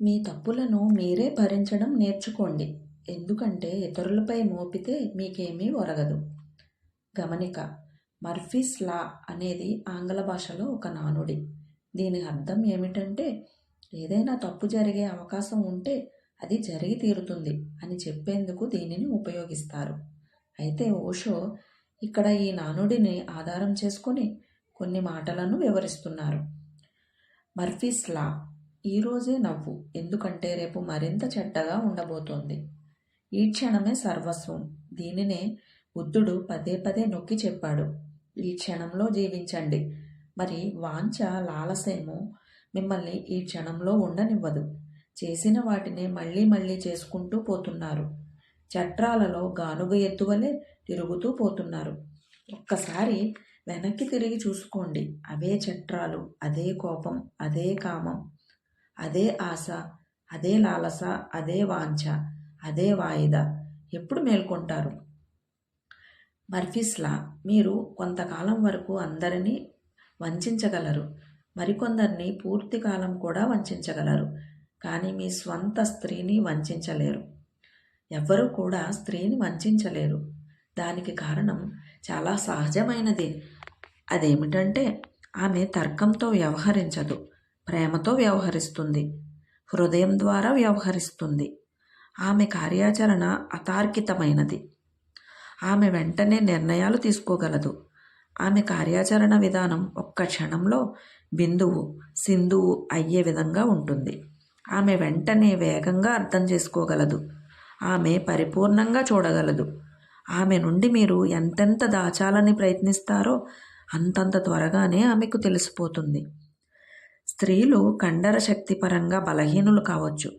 మీ తప్పులను మీరే భరించడం నేర్చుకోండి. ఎందుకంటే ఇతరులపై మోపితే మీకేమీ ఒరగదు. గమనిక మర్ఫీస్ లా అనేది ఆంగ్ల భాషలో ఒక నానుడి. దీని అర్థం ఏమిటంటే ఏదైనా తప్పు జరిగే అవకాశం ఉంటే అది జరిగి తీరుతుంది అని చెప్పేందుకు దీనిని ఉపయోగిస్తారు. అయితే ఓషో ఇక్కడ ఈ నానుడిని ఆధారం చేసుకొని కొన్ని మాటలను వివరిస్తున్నారు. మర్ఫీస్ లా ఈరోజే నవ్వు. ఎందుకంటే రేపు మరింత చెడ్డగా ఉండబోతోంది. ఈ క్షణమే సర్వస్వం. దీనినే బుద్ధుడు పదే పదే నొక్కి చెప్పాడు. ఈ క్షణంలో జీవించండి. మరి వాంఛ లాలసేమో మిమ్మల్ని ఈ క్షణంలో ఉండనివ్వదు. చేసిన వాటిని మళ్ళీ మళ్ళీ చేసుకుంటూ పోతున్నారు. చట్రాలలో గానుగ ఎత్తువలే తిరుగుతూ పోతున్నారు. ఒక్కసారి వెనక్కి తిరిగి చూసుకోండి. అవే చట్రాలు అదే కోపం అదే కామం. అదే ఆశ అదే లాలస అదే వాంఛ అదే వాయిదా. ఎప్పుడు మేల్కొంటారు? మర్ఫిస్లా మీరు కొంతకాలం వరకు అందరినీ వంచగలరు. మరికొందరిని పూర్తి కాలం కూడా వంచగలరు. కానీ మీ స్వంత స్త్రీని వంచలేరు. ఎవ్వరూ కూడా స్త్రీని వంచలేరు. దానికి కారణం చాలా సహజమైనది. అదేమిటంటే ఆమె తర్కంతో వ్యవహరించదు. ప్రేమతో వ్యవహరిస్తుంది. హృదయం ద్వారా వ్యవహరిస్తుంది. ఆమె కార్యాచరణ అతార్కితమైనది. ఆమె వెంటనే నిర్ణయాలు తీసుకోగలదు. ఆమె కార్యాచరణ విధానం ఒక్క క్షణంలో బిందువు సింధువు అయ్యే విధంగా ఉంటుంది. ఆమె వెంటనే వేగంగా అర్థం చేసుకోగలదు. ఆమె పరిపూర్ణంగా చూడగలదు. ఆమె నుండి మీరు ఎంతెంత దాచాలని ప్రయత్నిస్తారో అంతంత త్వరగానే ఆమెకు తెలిసిపోతుంది. స్త్రీలు కండర శక్తి పరంగా బలహీనులు కావచ్చు.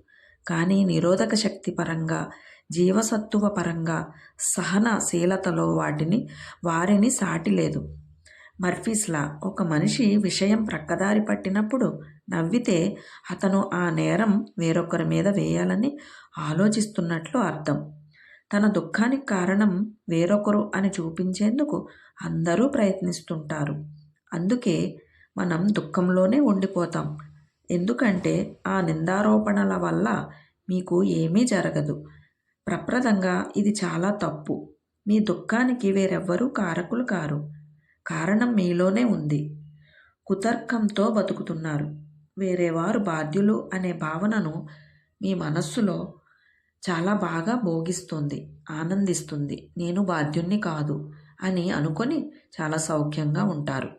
కానీ నిరోధక శక్తి పరంగా జీవసత్తువ పరంగా సహనశీలతలో వాటిని వారిని సాటి లేదు. మర్ఫీస్లా ఒక మనిషి విషయం ప్రక్కదారి పట్టినప్పుడు నవ్వితే అతను ఆ నేరం వేరొకరి మీద వేయాలని ఆలోచిస్తున్నట్లు అర్థం. తన దుఃఖానికి కారణం వేరొకరు అని చూపించేందుకు అందరూ ప్రయత్నిస్తుంటారు. అందుకే మనం దుఃఖంలోనే ఉండిపోతాం. ఎందుకంటే ఆ నిందారోపణల వల్ల మీకు ఏమీ జరగదు. ప్రప్రదంగా ఇది చాలా తప్పు. మీ దుఃఖానికి వేరెవ్వరూ కారకులు కారు. కారణం మీలోనే ఉంది. కుతర్కంతో బతుకుతున్నారు. వేరేవారు బాధ్యులు అనే భావనను మీ మనస్సులో చాలా బాగా భోగిస్తుంది ఆనందిస్తుంది. నేను బాధ్యుణ్ణి కాదు అని అనుకొని చాలా సౌఖ్యంగా ఉంటారు.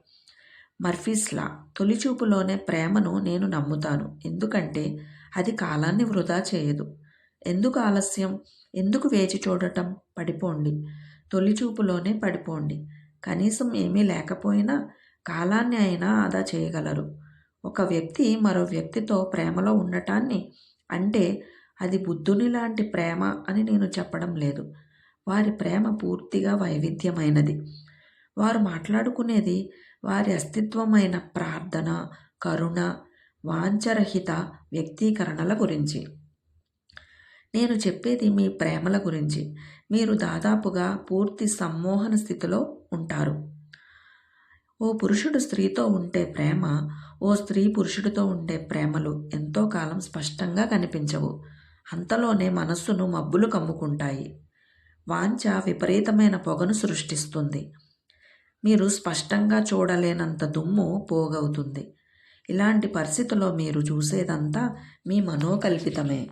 మర్ఫీస్లా తొలిచూపులోనే ప్రేమను నేను నమ్ముతాను. ఎందుకంటే అది కాలాన్ని వృధా చేయదు. ఎందుకు ఆలస్యం? ఎందుకు వేచి చూడటం? పడిపోండి. తొలిచూపులోనే పడిపోండి. కనీసం ఏమీ లేకపోయినా కాలాన్ని అయినా ఆదా చేయగలరు. ఒక వ్యక్తి మరో వ్యక్తితో ప్రేమలో ఉండటాన్ని అంటే అది బుద్ధుని లాంటి ప్రేమ అని నేను చెప్పడం లేదు. వారి ప్రేమ పూర్తిగా వైవిధ్యమైనది. వారు మాట్లాడుకునేది వారి అస్తిత్వమైన ప్రార్థన కరుణ వాంఛరహిత వ్యక్తీకరణల గురించి. నేను చెప్పేది మీ ప్రేమల గురించి. మీరు దాదాపుగా పూర్తి సమ్మోహన స్థితిలో ఉంటారు. ఓ పురుషుడు స్త్రీతో ఉండే ప్రేమ ఓ స్త్రీ పురుషుడితో ఉండే ప్రేమలు ఎంతో కాలం స్పష్టంగా కనిపించవు. అంతలోనే మనస్సును మబ్బులు కమ్ముకుంటాయి. వాంఛ విపరీతమైన పొగను సృష్టిస్తుంది. మీరు స్పష్టంగా చూడలేనంత దుమ్ము పోగవుతుంది. ఇలాంటి పరిస్థితుల్లో మీరు చూసేదంతా మీ మనోకల్పితమే.